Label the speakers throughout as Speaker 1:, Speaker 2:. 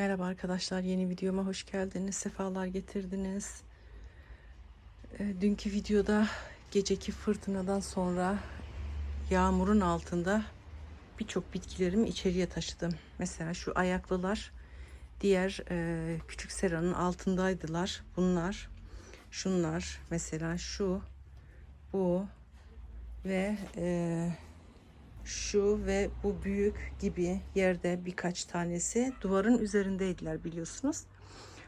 Speaker 1: Merhaba arkadaşlar, yeni videoma hoş geldiniz, sefalar getirdiniz. E, dünkü videoda geceki fırtınadan sonra yağmurun altında birçok bitkilerimi içeriye taşıdım. Mesela şu ayaklılar diğer e, küçük seranın altındaydılar. Bunlar, şunlar mesela şu, bu ve e, şu ve bu büyük gibi yerde birkaç tanesi duvarın üzerindeydiler biliyorsunuz.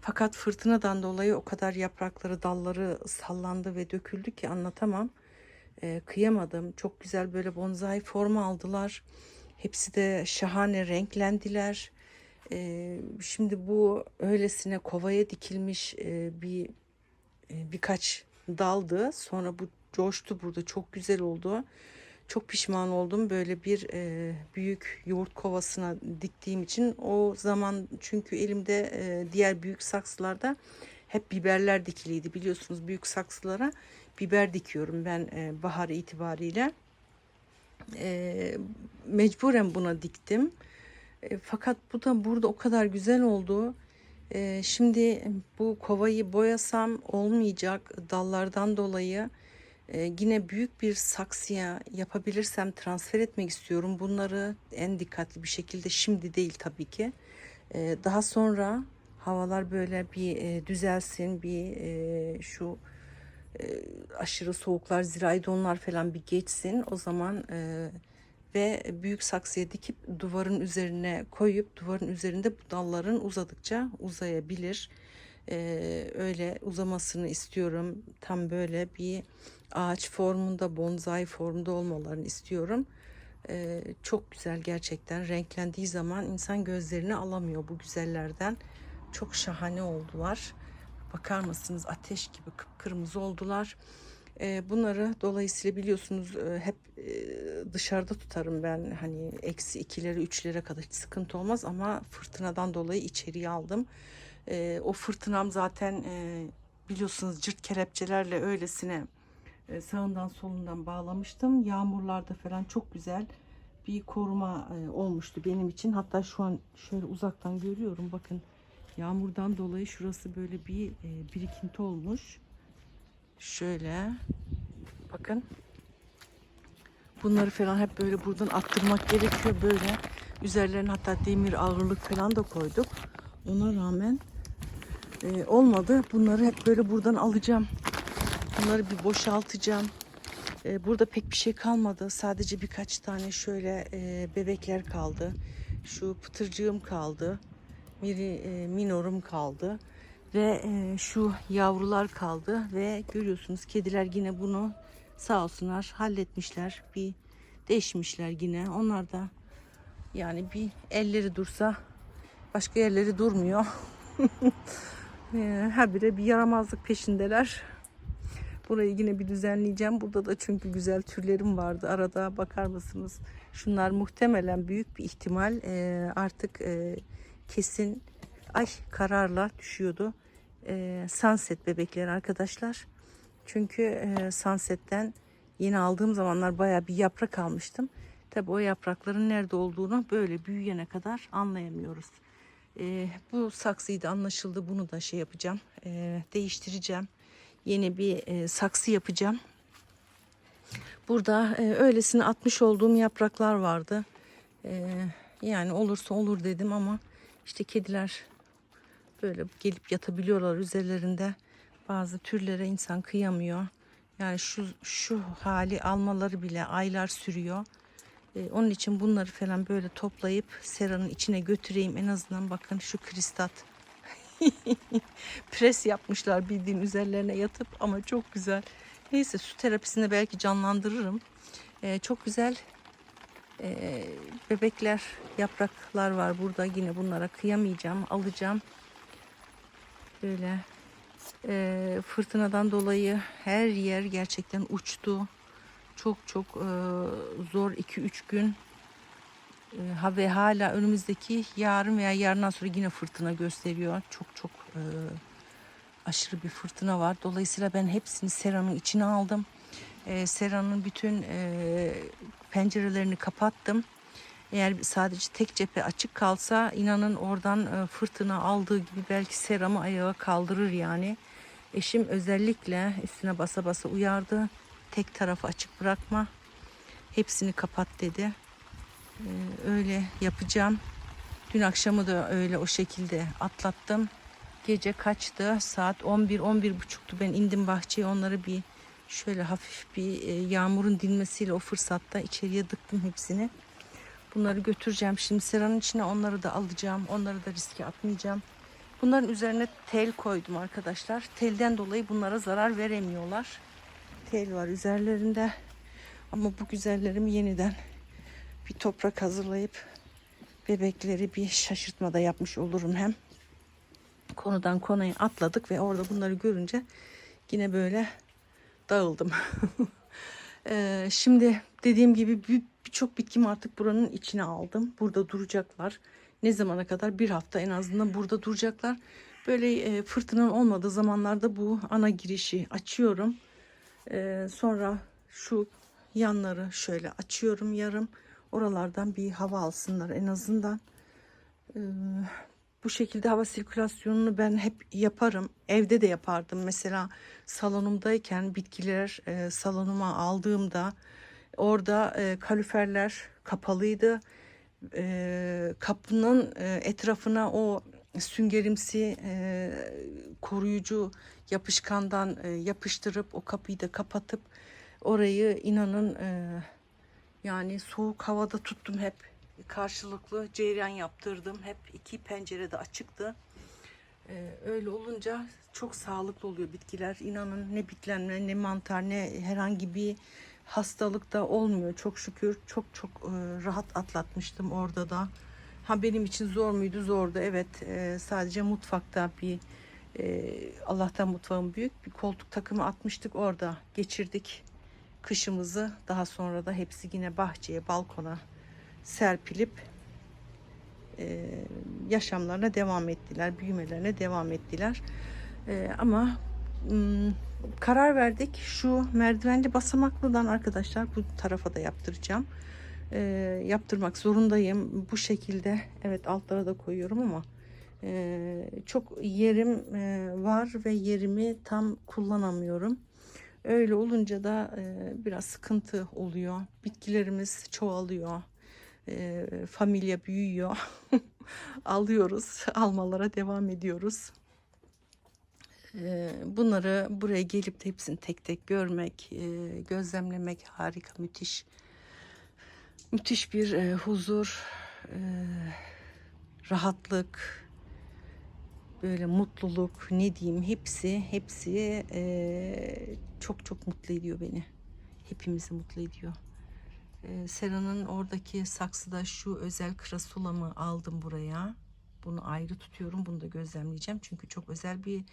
Speaker 1: Fakat fırtınadan dolayı o kadar yaprakları, dalları sallandı ve döküldü ki anlatamam. Ee, kıyamadım. Çok güzel böyle bonsai formu aldılar. Hepsi de şahane renklendiler. Ee, şimdi bu öylesine kovaya dikilmiş e, bir e, birkaç daldı. Sonra bu coştu burada. Çok güzel oldu. Çok pişman oldum böyle bir e, büyük yoğurt kovasına diktiğim için. O zaman çünkü elimde e, diğer büyük saksılarda hep biberler dikiliydi. Biliyorsunuz büyük saksılara biber dikiyorum ben e, bahar itibariyle. E, mecburen buna diktim. E, fakat bu da burada o kadar güzel oldu. E, şimdi bu kovayı boyasam olmayacak dallardan dolayı. Ee, yine büyük bir saksıya yapabilirsem transfer etmek istiyorum. Bunları en dikkatli bir şekilde şimdi değil tabii ki. Ee, daha sonra havalar böyle bir e, düzelsin, bir e, şu e, aşırı soğuklar, zirai donlar falan bir geçsin. O zaman e, ve büyük saksıya dikip duvarın üzerine koyup duvarın üzerinde bu dalların uzadıkça uzayabilir. Ee, öyle uzamasını istiyorum. Tam böyle bir ağaç formunda, bonsai formunda olmalarını istiyorum. Ee, çok güzel gerçekten. Renklendiği zaman insan gözlerini alamıyor bu güzellerden. Çok şahane oldular. Bakar mısınız ateş gibi kıpkırmızı oldular. Ee, bunları dolayısıyla biliyorsunuz e, hep e, dışarıda tutarım ben. Hani eksi ikilere üçlere kadar hiç sıkıntı olmaz ama fırtınadan dolayı içeriye aldım. Ee, o fırtınam zaten e, biliyorsunuz cırt kelepçelerle öylesine sağından solundan bağlamıştım. Yağmurlarda falan çok güzel bir koruma olmuştu benim için. Hatta şu an şöyle uzaktan görüyorum. Bakın yağmurdan dolayı şurası böyle bir birikinti olmuş. Şöyle bakın. Bunları falan hep böyle buradan attırmak gerekiyor. Böyle üzerlerine hatta demir ağırlık falan da koyduk. Ona rağmen e, olmadı. Bunları hep böyle buradan alacağım. Bunları bir boşaltacağım. Ee, burada pek bir şey kalmadı. Sadece birkaç tane şöyle e, bebekler kaldı. Şu pıtırcığım kaldı. Miri, e, minorum kaldı. Ve e, şu yavrular kaldı. Ve görüyorsunuz kediler yine bunu sağ olsunlar halletmişler. Bir değişmişler yine. Onlar da yani bir elleri dursa başka yerleri durmuyor. Habire bir yaramazlık peşindeler. Burayı yine bir düzenleyeceğim. Burada da çünkü güzel türlerim vardı. Arada bakar mısınız? Şunlar muhtemelen büyük bir ihtimal e, artık e, kesin ay kararla düşüyordu. E, sunset bebekleri arkadaşlar. Çünkü e, sunsetten yeni aldığım zamanlar baya bir yaprak almıştım. Tabi o yaprakların nerede olduğunu böyle büyüyene kadar anlayamıyoruz. E, bu saksıyı da anlaşıldı. Bunu da şey yapacağım. E, değiştireceğim yeni bir e, saksı yapacağım. Burada e, öylesine atmış olduğum yapraklar vardı. E, yani olursa olur dedim ama işte kediler böyle gelip yatabiliyorlar üzerlerinde. Bazı türlere insan kıyamıyor. Yani şu şu hali almaları bile aylar sürüyor. E, onun için bunları falan böyle toplayıp seranın içine götüreyim. En azından bakın şu kristat Pres yapmışlar bildiğin üzerlerine yatıp ama çok güzel. Neyse su terapisini belki canlandırırım. Ee, çok güzel ee, bebekler, yapraklar var burada. Yine bunlara kıyamayacağım. Alacağım. Böyle e, fırtınadan dolayı her yer gerçekten uçtu. Çok çok e, zor 2-3 gün e, ve hala önümüzdeki yarın veya yarından sonra yine fırtına gösteriyor. Çok çok e, aşırı bir fırtına var. Dolayısıyla ben hepsini seranın içine aldım. E, seranın bütün e, pencerelerini kapattım. Eğer sadece tek cephe açık kalsa inanın oradan e, fırtına aldığı gibi belki seramı ayağa kaldırır yani. Eşim özellikle üstüne basa basa uyardı. Tek tarafı açık bırakma. Hepsini kapat dedi. Ee, öyle yapacağım. Dün akşamı da öyle o şekilde atlattım. Gece kaçtı? Saat 11 11 buçuktu. Ben indim bahçeye onları bir şöyle hafif bir e, yağmurun dinmesiyle o fırsatta içeriye dıktım hepsini. Bunları götüreceğim. Şimdi seranın içine onları da alacağım. Onları da riske atmayacağım. Bunların üzerine tel koydum arkadaşlar. Telden dolayı bunlara zarar veremiyorlar. Tel var üzerlerinde. Ama bu güzellerimi yeniden bir toprak hazırlayıp bebekleri bir şaşırtmada yapmış olurum hem. Konudan konuya atladık ve orada bunları görünce yine böyle dağıldım. Ee, şimdi dediğim gibi bir- birçok bitkimi artık buranın içine aldım. Burada duracaklar. Ne zamana kadar? Bir hafta en azından burada duracaklar. Böyle e, fırtınanın olmadığı zamanlarda bu ana girişi açıyorum. Ee, sonra şu yanları şöyle açıyorum yarım. Oralardan bir hava alsınlar en azından. Ee, bu şekilde hava sirkülasyonunu ben hep yaparım. Evde de yapardım. Mesela salonumdayken bitkiler e, salonuma aldığımda orada e, kaloriferler kapalıydı. E, kapının e, etrafına o süngerimsi e, koruyucu yapışkandan e, yapıştırıp o kapıyı da kapatıp orayı inanın e, yani soğuk havada tuttum hep karşılıklı cereyan yaptırdım. Hep iki pencere de açıktı. Ee, öyle olunca çok sağlıklı oluyor bitkiler. İnanın ne bitlenme ne mantar ne herhangi bir hastalık da olmuyor. Çok şükür çok çok e, rahat atlatmıştım orada da. Ha benim için zor muydu? Zordu. Evet e, sadece mutfakta bir e, Allah'tan mutfağım büyük bir koltuk takımı atmıştık orada geçirdik kışımızı. Daha sonra da hepsi yine bahçeye balkona serpilip e, yaşamlarına devam ettiler, büyümelerine devam ettiler. E, ama m, karar verdik şu merdivenli basamaklıdan arkadaşlar bu tarafa da yaptıracağım. E, yaptırmak zorundayım. Bu şekilde evet altlara da koyuyorum ama e, çok yerim e, var ve yerimi tam kullanamıyorum. Öyle olunca da e, biraz sıkıntı oluyor. Bitkilerimiz çoğalıyor e, familya büyüyor. Alıyoruz. Almalara devam ediyoruz. E, bunları buraya gelip de hepsini tek tek görmek, e, gözlemlemek harika, müthiş. Müthiş bir e, huzur, e, rahatlık, böyle mutluluk ne diyeyim hepsi hepsi e, çok çok mutlu ediyor beni. Hepimizi mutlu ediyor. Ee, Sera'nın oradaki saksıda şu özel krasulamı aldım buraya. Bunu ayrı tutuyorum. Bunu da gözlemleyeceğim. Çünkü çok özel bir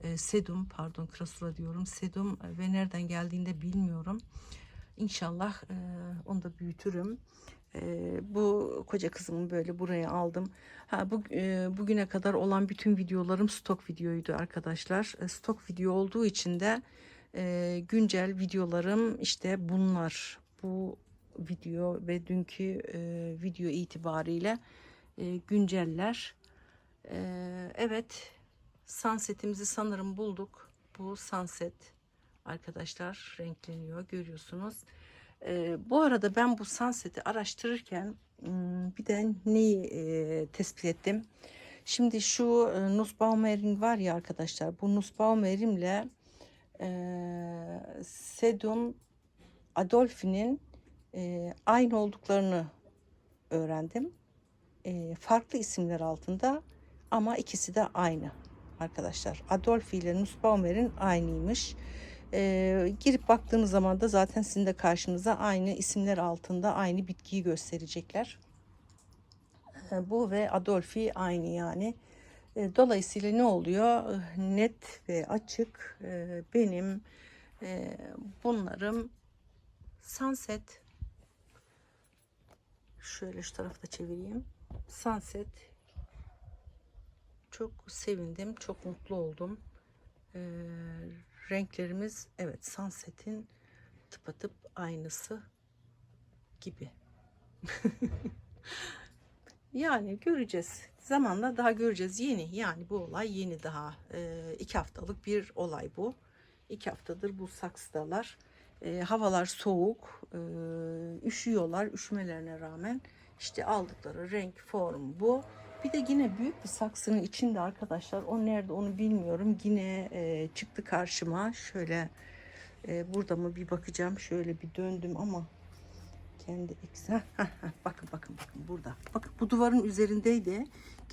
Speaker 1: e, sedum, pardon krasula diyorum. Sedum e, ve nereden geldiğini de bilmiyorum. İnşallah e, onu da büyütürüm. Bu koca kızımı böyle buraya aldım. Ha, bu, bugüne kadar olan bütün videolarım stok videoydu arkadaşlar. Stok video olduğu için de güncel videolarım işte bunlar. Bu video ve dünkü e, video itibariyle e, günceller. E, evet sunsetimizi sanırım bulduk. Bu sunset arkadaşlar renkleniyor görüyorsunuz. E, bu arada ben bu sunseti araştırırken hmm, bir de neyi e, tespit ettim. Şimdi şu e, Nussbaumering var ya arkadaşlar bu Nussbaumerim'le e, Sedum Adolfi'nin e, aynı olduklarını öğrendim. E, farklı isimler altında ama ikisi de aynı arkadaşlar. Adolfi ile Nussbaumer'in aynıymış. E, girip baktığınız zaman da zaten sizin de karşınıza aynı isimler altında aynı bitkiyi gösterecekler. E, bu ve Adolfi aynı yani. E, dolayısıyla ne oluyor? Net ve açık e, benim e, bunlarım sunset Şöyle şu tarafta çevireyim. Sunset. Çok sevindim. Çok mutlu oldum. Ee, renklerimiz evet Sunset'in tıpatıp aynısı gibi. Yani göreceğiz. Zamanla daha göreceğiz. Yeni yani bu olay yeni daha. Ee, iki haftalık bir olay bu. İki haftadır bu saksıdalar. Ee, havalar soğuk. Ee, üşüyorlar. Üşümelerine rağmen işte aldıkları renk, form bu. Bir de yine büyük bir saksının içinde arkadaşlar. O nerede onu bilmiyorum. Yine e, çıktı karşıma. Şöyle e, burada mı bir bakacağım. Şöyle bir döndüm ama kendi eksen. bakın bakın bakın burada. Bakın bu duvarın üzerindeydi.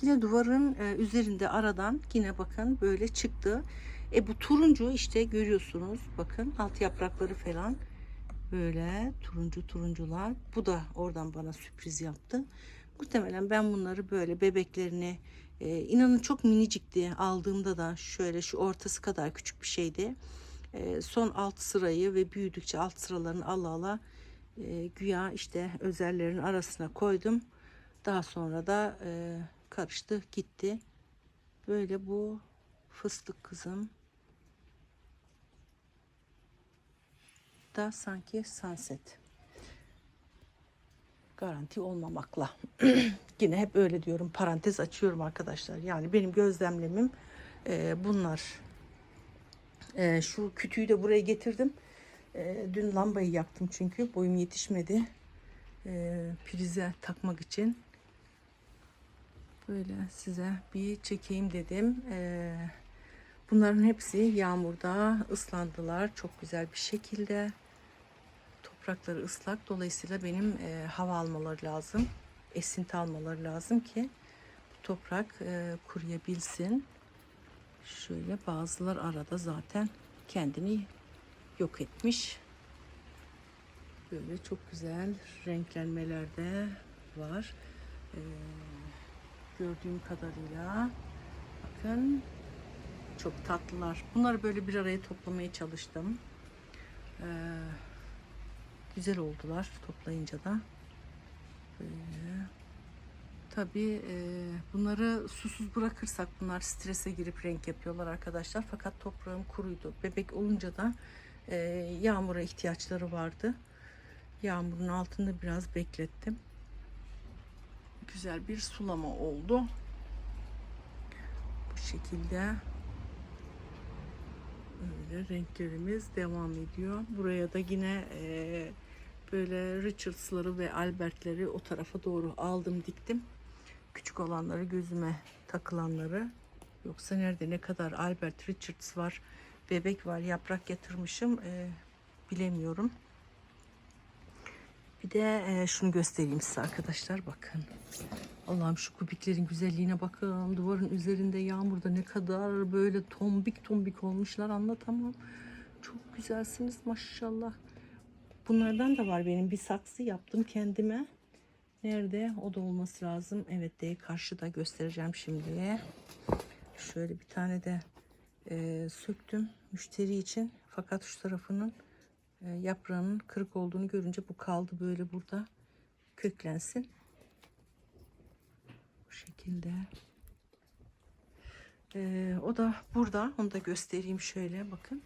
Speaker 1: Yine duvarın e, üzerinde aradan yine bakın böyle çıktı. E bu turuncu işte görüyorsunuz. Bakın alt yaprakları falan böyle turuncu turuncular. Bu da oradan bana sürpriz yaptı. Muhtemelen ben bunları böyle bebeklerini e, inanın çok minicikti. Aldığımda da şöyle şu ortası kadar küçük bir şeydi. E, son alt sırayı ve büyüdükçe alt sıralarını ala ala e, güya işte özellerin arasına koydum. Daha sonra da e, karıştı gitti. Böyle bu fıstık kızım da sanki sunset. Garanti olmamakla. Yine hep öyle diyorum. Parantez açıyorum arkadaşlar. Yani benim gözlemlemim e, bunlar. E, şu kütüğü de buraya getirdim. E, dün lambayı yaktım çünkü boyum yetişmedi. E, prize takmak için. Böyle size bir çekeyim dedim. E, bunların hepsi yağmurda ıslandılar çok güzel bir şekilde. Toprakları ıslak. Dolayısıyla benim e, hava almaları lazım. Esinti almaları lazım ki bu toprak e, kuruyabilsin. Şöyle bazılar arada zaten kendini yok etmiş. Böyle çok güzel renklenmeler de var. Ee, gördüğüm kadarıyla bakın çok tatlılar. Bunları böyle bir araya toplamaya çalıştım. Ee, güzel oldular toplayınca da. Böyle. Tabii e, bunları susuz bırakırsak bunlar strese girip renk yapıyorlar arkadaşlar. Fakat toprağım kuruydu. Bebek olunca da e, yağmura ihtiyaçları vardı. Yağmurun altında biraz beklettim. Güzel bir sulama oldu. Bu şekilde öyle renklerimiz devam ediyor. Buraya da yine e, böyle Richards'ları ve Albert'leri o tarafa doğru aldım diktim. Küçük olanları gözüme takılanları. Yoksa nerede ne kadar Albert Richards var, bebek var, yaprak yatırmışım e, bilemiyorum. Bir de e, şunu göstereyim size arkadaşlar bakın. Allah'ım şu kubiklerin güzelliğine bakın. Duvarın üzerinde yağmurda ne kadar böyle tombik tombik olmuşlar anlatamam. Çok güzelsiniz maşallah. Bunlardan da var benim bir saksı yaptım kendime. Nerede? O da olması lazım. Evet de karşıda göstereceğim şimdi. Şöyle bir tane de e, söktüm müşteri için. Fakat şu tarafının e, yaprağının kırık olduğunu görünce bu kaldı böyle burada köklensin. Bu şekilde. E, o da burada. Onu da göstereyim şöyle bakın.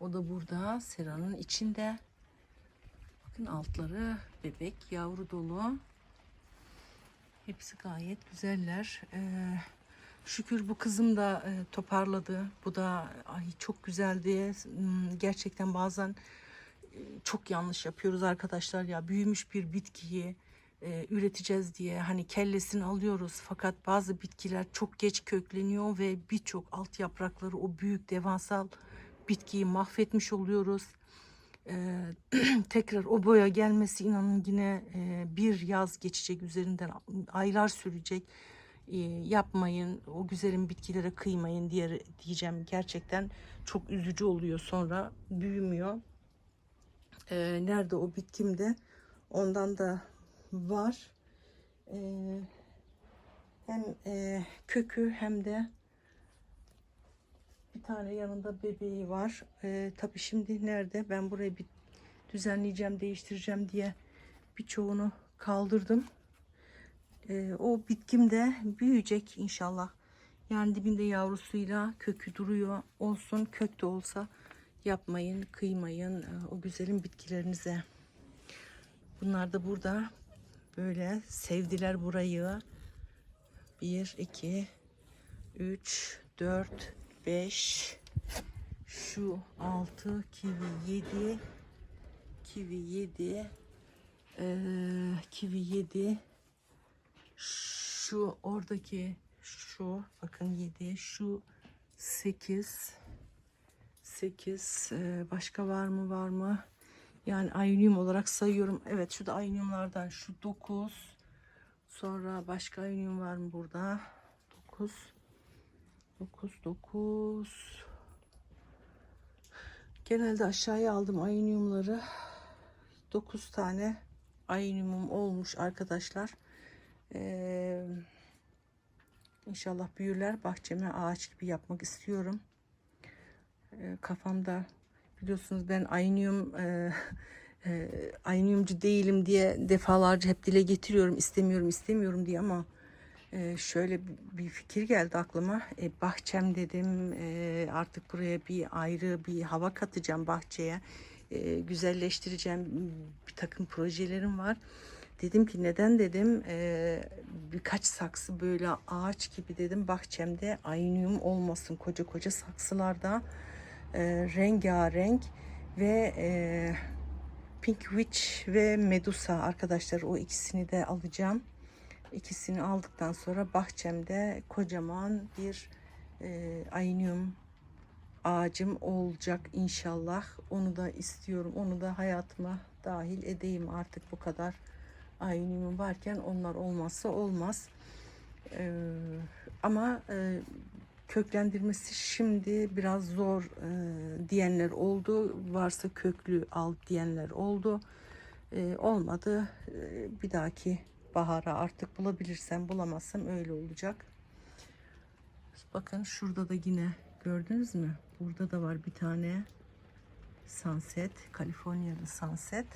Speaker 1: O da burada seranın içinde. Bakın altları bebek yavru dolu. Hepsi gayet güzeller. Ee, şükür bu kızım da e, toparladı. Bu da ay çok güzeldi. Hmm, Gerçekten bazen e, çok yanlış yapıyoruz arkadaşlar ya. Büyümüş bir bitkiyi e, üreteceğiz diye hani kellesini alıyoruz. Fakat bazı bitkiler çok geç kökleniyor ve birçok alt yaprakları o büyük devasal bitkiyi mahvetmiş oluyoruz. Ee, tekrar o boya gelmesi inanın yine e, bir yaz geçecek üzerinden aylar sürecek. Ee, yapmayın o güzelim bitkilere kıymayın diye diyeceğim gerçekten çok üzücü oluyor sonra büyümüyor. Ee, nerede o bitkim de ondan da var. Ee, hem e, kökü hem de bir tane yanında bebeği var. Ee, tabii şimdi nerede? Ben burayı bir düzenleyeceğim, değiştireceğim diye birçoğunu kaldırdım. Ee, o bitkim de büyüyecek inşallah. Yani dibinde yavrusuyla kökü duruyor. Olsun kök de olsa yapmayın, kıymayın e, o güzelim bitkilerinize. Bunlar da burada böyle sevdiler burayı. 1, 2, 3, 4, 5, şu 6, kivi 7, kivi 7, ee, kivi 7, şu oradaki şu bakın 7, şu 8, 8 ee, başka var mı var mı? Yani ayonium olarak sayıyorum. Evet şu da ayoniumlardan şu 9. Sonra başka ayonium var mı burada? 9. 9 9. Genelde aşağıya aldım ayoniumları. 9 tane ayoniumum olmuş arkadaşlar. Ee, inşallah büyürler. Bahçeme ağaç gibi yapmak istiyorum. Ee, kafamda biliyorsunuz ben aynium e, e, ayniumcu değilim diye defalarca hep dile getiriyorum istemiyorum istemiyorum diye ama e, şöyle bir- fikir geldi aklıma. E, bahçem dedim e, artık buraya bir ayrı bir hava katacağım bahçeye. E, güzelleştireceğim bir takım projelerim var. Dedim ki neden dedim e, birkaç saksı böyle ağaç gibi dedim bahçemde aynium olmasın koca koca saksılarda e, rengarenk ve e, Pink Witch ve Medusa arkadaşlar o ikisini de alacağım. İkisini aldıktan sonra bahçemde kocaman bir e, aynium ağacım olacak inşallah. Onu da istiyorum. Onu da hayatıma dahil edeyim artık bu kadar ayniumum varken onlar olmazsa olmaz. Ee, ama e, köklendirmesi şimdi biraz zor e, diyenler oldu. Varsa köklü al diyenler oldu. E, olmadı. E, bir dahaki bahara artık bulabilirsem bulamazsam öyle olacak. Bakın şurada da yine gördünüz mü? Burada da var bir tane sunset. Kaliforniyalı sunset.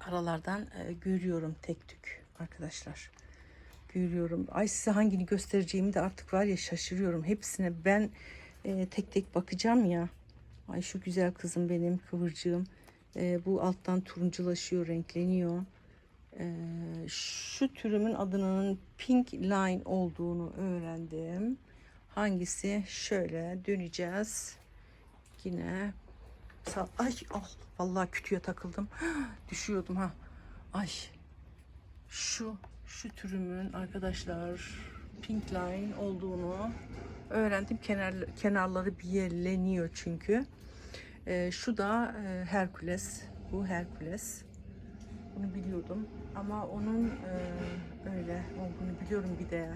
Speaker 1: Aralardan e, görüyorum tek tük arkadaşlar görüyorum. Ay size hangini göstereceğimi de artık var ya şaşırıyorum. Hepsine ben e, tek tek bakacağım ya. Ay şu güzel kızım benim kıvırcığım. E, bu alttan turunculaşıyor, renkleniyor. E, şu türümün adının Pink Line olduğunu öğrendim. Hangisi? Şöyle döneceğiz. Yine Sağ- ay ah vallahi kütüye takıldım. Düşüyordum ha. Ay şu şu türümün arkadaşlar pink line olduğunu öğrendim. Kenar, kenarları bir yerleniyor çünkü. Ee, şu da e, Herkules. Bu Herkules. Bunu biliyordum ama onun e, öyle olduğunu biliyorum bir de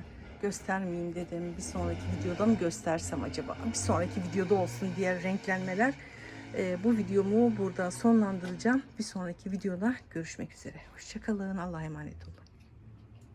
Speaker 1: göstermeyeyim dedim. Bir sonraki videoda mı göstersem acaba? Bir sonraki videoda olsun diğer renklenmeler. E, bu videomu burada sonlandıracağım. Bir sonraki videoda görüşmek üzere. Hoşçakalın. Allah'a emanet olun.